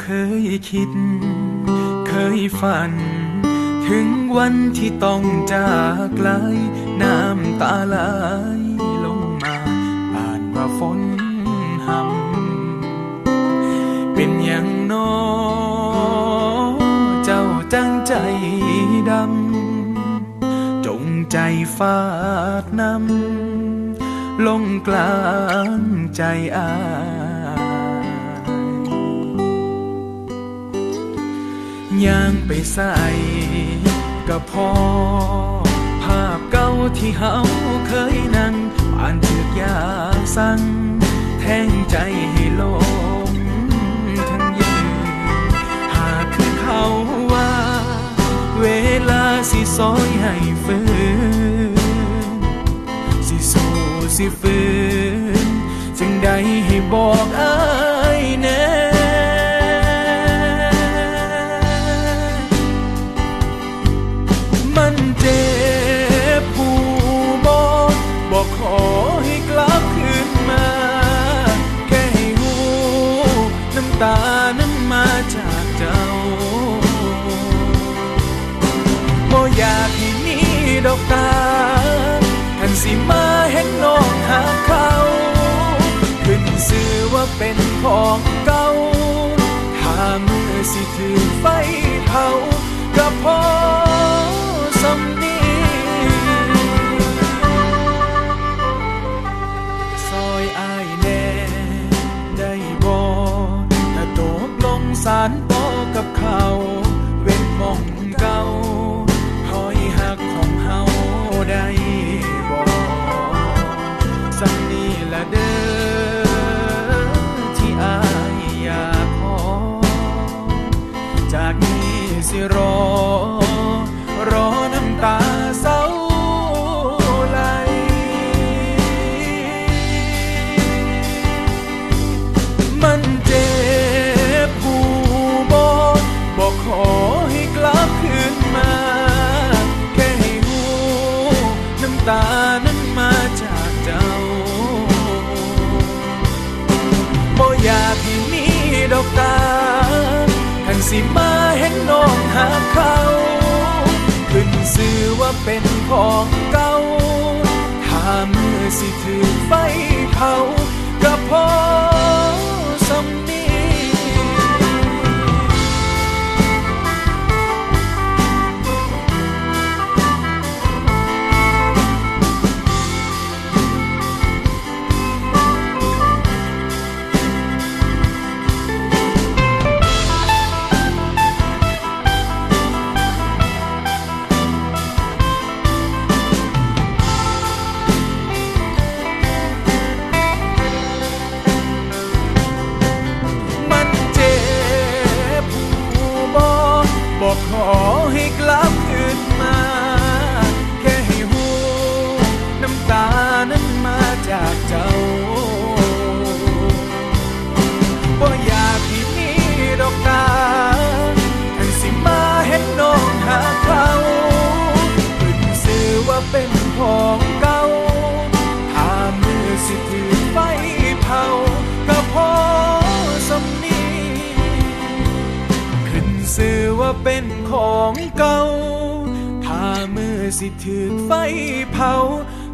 เคยคิด เคยฝัน ถึงวันที่ต้องจากไกล น้ำตาไหลลงมาผ่านว่าฝนหำเป็นอย่างน้อเจ้าจังใจดำ จงใจฟาดนำลงกลางใจอาย ย่างไปใส่ก็พอ ภาพเก่าที่เฮาเคยนั่งผ่านถึกยาสั่งแทงใจให้ลงทั้งยืนหากคือเขาว่า เวลาสิซอยให้ฟื้นสิสู้สิฝืนจึงได้ให้บอกเอ อยากให้มีดอกตาคันสิมาเห็นน้องหาเขา ขึ้นสื่อว่าเป็นของเก่าถ้ามือสิถือไฟเผาก็พอสำนีซอยอายแน่ได้บอกถ้าตกลงสารต่อกับเขา ได้บอกสำนีละเด้อที่อายอยากขอ จากนี้สิรอรอ เป็นของเก่าถ้ามือสิถือไฟเผา ให้ สื่อว่าเป็นของเก่า ถ้ามือสิถือไฟเผา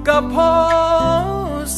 ก็พอส